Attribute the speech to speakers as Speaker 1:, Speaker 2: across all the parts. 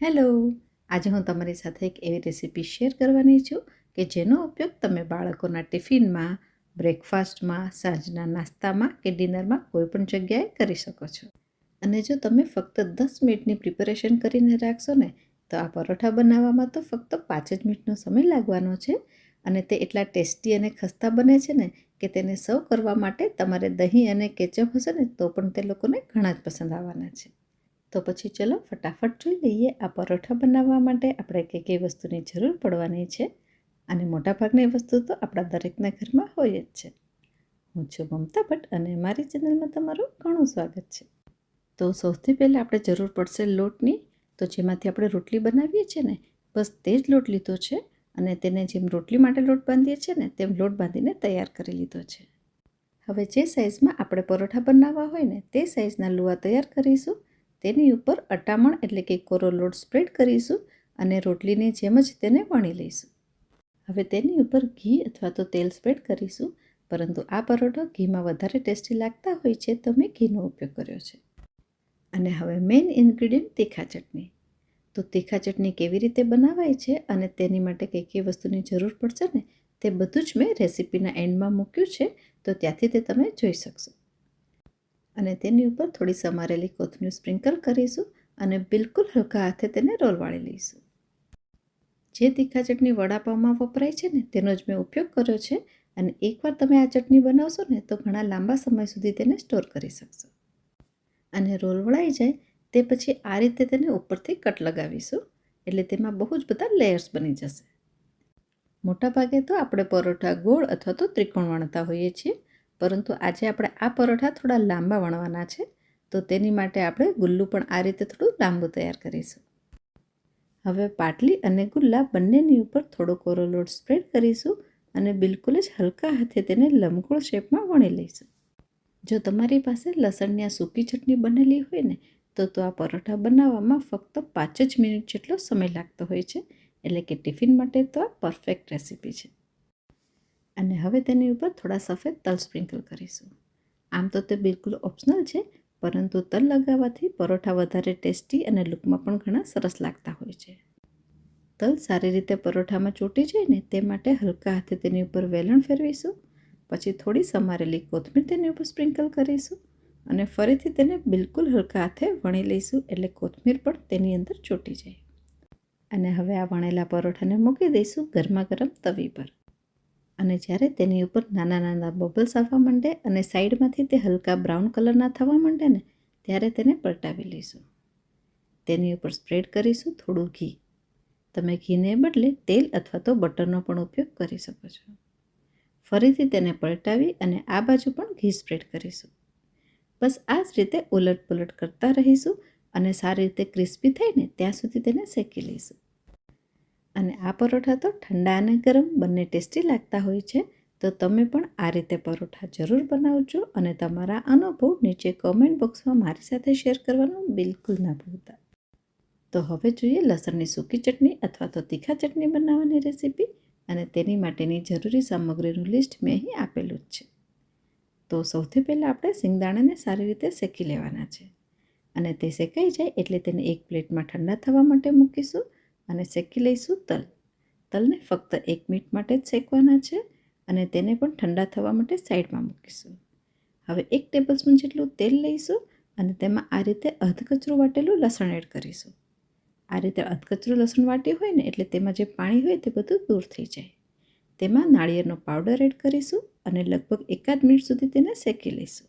Speaker 1: Hello. આજે હું તમારી સાથે એક એવી રેસીપી શેર કરવાની છું કે જેનો ઉપયોગ તમે બાળકોના ટિફિનમાં, બ્રેકફાસ્ટમાં, સાંજના નાસ્તામાં કે ડિનરમાં કોઈ પણ જગ્યાએ કરી શકો છો. અને જો તમે ફક્ત દસ મિનિટની પ્રિપેરેશન કરીને રાખશો ને, તો આ પરોઠા બનાવવામાં તો ફક્ત પાંચ જ મિનિટનો સમય લાગવાનો છે અને તે એટલા ટેસ્ટી અને ખસ્તા બને છે ને કે તેને સર્વ કરવા માટે તમારે દહીં અને કેચઅપ હશે ને તો પણ તે લોકોને ઘણા જ પસંદ આવવાના છે. તો પછી ચલો ફટાફટ જોઈ લઈએ આ પરોઠા બનાવવા માટે આપણે કઈ કઈ વસ્તુની જરૂર પડવાની છે અને મોટાભાગની વસ્તુ તો આપણા દરેકના ઘરમાં હોય જ છે. હું છું મમતા ભટ્ટ અને મારી ચેનલમાં તમારું ઘણું સ્વાગત છે. તો સૌથી પહેલાં આપણે જરૂર પડશે લોટની, તો જેમાંથી આપણે રોટલી બનાવીએ છીએ ને, બસ તે જ લોટ લીધો છે અને તેને જેમ રોટલી માટે લોટ બાંધીએ છીએ ને, તેમ લોટ બાંધીને તૈયાર કરી લીધો છે. હવે જે સાઇઝમાં આપણે પરોઠા બનાવવા હોય ને, તે સાઇઝના લુવા તૈયાર કરીશું તેની ઉપર અટામણ એટલે કે કોરો લોટ સ્પ્રેડ કરીશું અને રોટલીની જેમ જ તેને વણી લઈશું. હવે તેની ઉપર ઘી અથવા તો તેલ સ્પ્રેડ કરીશું, પરંતુ આ પરોઠો ઘીમાં વધારે ટેસ્ટી લાગતા હોય છે તો મેં ઘીનો ઉપયોગ કર્યો છે. અને હવે મેઇન ઇન્ગ્રીડિયન્ટ તીખા ચટણી. તો તીખા ચટણી કેવી રીતે બનાવાય છે અને તેની માટે કઈ કઈ વસ્તુની જરૂર પડશે ને તે બધું જ મેં રેસીપીના એન્ડમાં મૂક્યું છે, તો ત્યાંથી તે તમે જોઈ શકશો. અને તેની ઉપર થોડી સમારેલી કોથમીર સ્પ્રિંકલ કરીશું અને બિલકુલ હલકા હાથે તેને રોલ વાળી લઈશું. જે તીખા ચટણી વડાપાવમાં વપરાય છે ને, તેનો જ મેં ઉપયોગ કર્યો છે અને એકવાર તમે આ ચટણી બનાવશો ને, તો ઘણા લાંબા સમય સુધી તેને સ્ટોર કરી શકશો. અને રોલ વળાઈ જાય તે પછી આ રીતે તેને ઉપરથી કટ લગાવીશું, એટલે તેમાં બહુ જ બધા લેયર્સ બની જશે. મોટાભાગે તો આપણે પરોઠા ગોળ અથવા તો ત્રિકોણ વણતા હોઈએ છીએ પરંતુ આજે આપણે આ પરોઠા થોડા લાંબા વણવાના છે, તો તેની માટે આપણે ગુલ્લું પણ આ રીતે થોડું લાંબુ તૈયાર કરીશું. હવે પાટલી અને ગુલ્લા બંનેની ઉપર થોડો કોરો લોટ સ્પ્રેડ કરીશું અને બિલકુલ જ હલકા હાથે તેને લંબગોળ શેપમાં વણી લઈશું. જો તમારી પાસે લસણની સૂકી ચટણી બનેલી હોય ને, તો તો આ પરોઠા બનાવવામાં ફક્ત પાંચ જ મિનિટ જેટલો સમય લાગતો હોય છે, એટલે કે ટિફિન માટે તો આ પરફેક્ટ રેસીપી છે. અને હવે તેની ઉપર થોડા સફેદ તલ સ્પ્રિંકલ કરીશું. આમ તો તે બિલકુલ ઓપ્શનલ છે, પરંતુ તલ લગાવવાથી પરોઠા વધારે ટેસ્ટી અને લુકમાં પણ ઘણા સરસ લાગતા હોય છે. તલ સારી રીતે પરોઠામાં ચોંટી જાય ને તે માટે હલકા હાથે તેની ઉપર વેલણ ફેરવીશું, પછી થોડી સમારેલી કોથમીર તેની ઉપર સ્પ્રિંકલ કરીશું અને ફરીથી તેને બિલકુલ હલકા હાથે વણી લઈશું એટલે કોથમીર પણ તેની અંદર ચોંટી જાય. અને હવે આ વણેલા પરોઠાને મૂકી દઈશું ગરમા ગરમ તવી પર. અને જ્યારે તેની ઉપર નાના નાના બબલ્સ આવવા માંડે અને સાઈડમાંથી તે હલકા બ્રાઉન કલરના થવા માંડે ને, ત્યારે તેને પલટાવી લઈશું. તેની ઉપર સ્પ્રેડ કરીશું થોડું ઘી. તમે ઘીને બદલે તેલ અથવા તો બટરનો પણ ઉપયોગ કરી શકો છો. ફરીથી તેને પલટાવી અને આ બાજુ પણ ઘી સ્પ્રેડ કરીશું. બસ આ જ રીતે ઉલટ પુલટ કરતા રહીશું અને સારી રીતે ક્રિસ્પી થાય ને ત્યાં સુધી તેને શેકી લઈશું. અને આ પરોઠા તો ઠંડા અને ગરમ બંને ટેસ્ટી લાગતા હોય છે. તો તમે પણ આ રીતે પરોઠા જરૂર બનાવજો અને તમારા અનુભવ નીચે કોમેન્ટ બોક્સમાં મારી સાથે શેર કરવાનું બિલકુલ ના ભૂલતા. તો હવે જોઈએ લસણની સૂકી ચટણી અથવા તો તીખા ચટણી બનાવવાની રેસીપી અને તેની માટેની જરૂરી સામગ્રીનું લિસ્ટ મેં અહીં આપેલું જ છે. તો સૌથી પહેલાં આપણે સિંગદાણાને સારી રીતે શેકી લેવાના છે. અને તે શેકાઈ જાય એટલે તેને એક પ્લેટમાં ઠંડા થવા માટે મૂકીશું. અને શેકી લઈશું તલ. તલને ફક્ત એક મિનિટ માટે જ શેકવાના છે અને તેને પણ ઠંડા થવા માટે સાઈડમાં મૂકીશું. હવે એક ટેબલસ્પૂન જેટલું તેલ લઈશું અને તેમાં આ રીતે અધકચરું વાટેલું લસણ એડ કરીશું. આ રીતે અધકચરું લસણ વાટ્યું હોય ને એટલે તેમાં જે પાણી હોય તે બધું દૂર થઈ જાય. તેમાં નાળિયેરનો પાવડર એડ કરીશું અને લગભગ એકાદ મિનિટ સુધી તેને શેકી લઈશું.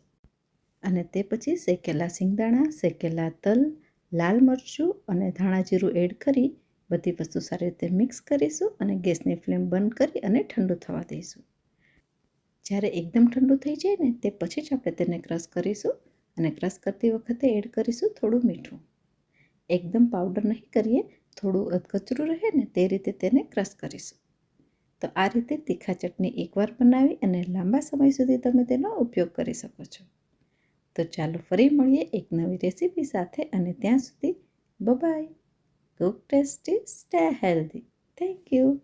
Speaker 1: અને તે પછી શેકેલા સિંગદાણા શેકેલા તલ, લાલ મરચું અને ધાણા જીરું એડ કરી બધી વસ્તુ સારી રીતે મિક્સ કરીશું અને ગેસની ફ્લેમ બંધ કરી અને ઠંડુ થવા દઈશું. જ્યારે એકદમ ઠંડુ થઈ જાય ને તે પછી જ આપણે તેને ક્રશ કરીશું અને ક્રશ કરતી વખતે એડ કરીશું થોડું મીઠું. એકદમ પાવડર નહીં કરીએ, થોડું અધકચરું રહે ને તે રીતે તેને ક્રશ કરીશું. તો આ રીતે તીખા ચટણી એકવાર બનાવી અને લાંબા સમય સુધી તમે તેનો ઉપયોગ કરી શકો છો. તો ચાલો ફરી મળીએ એક નવી રેસીપી સાથે અને ત્યાં સુધી bye Cook tasty, stay healthy. Thank you.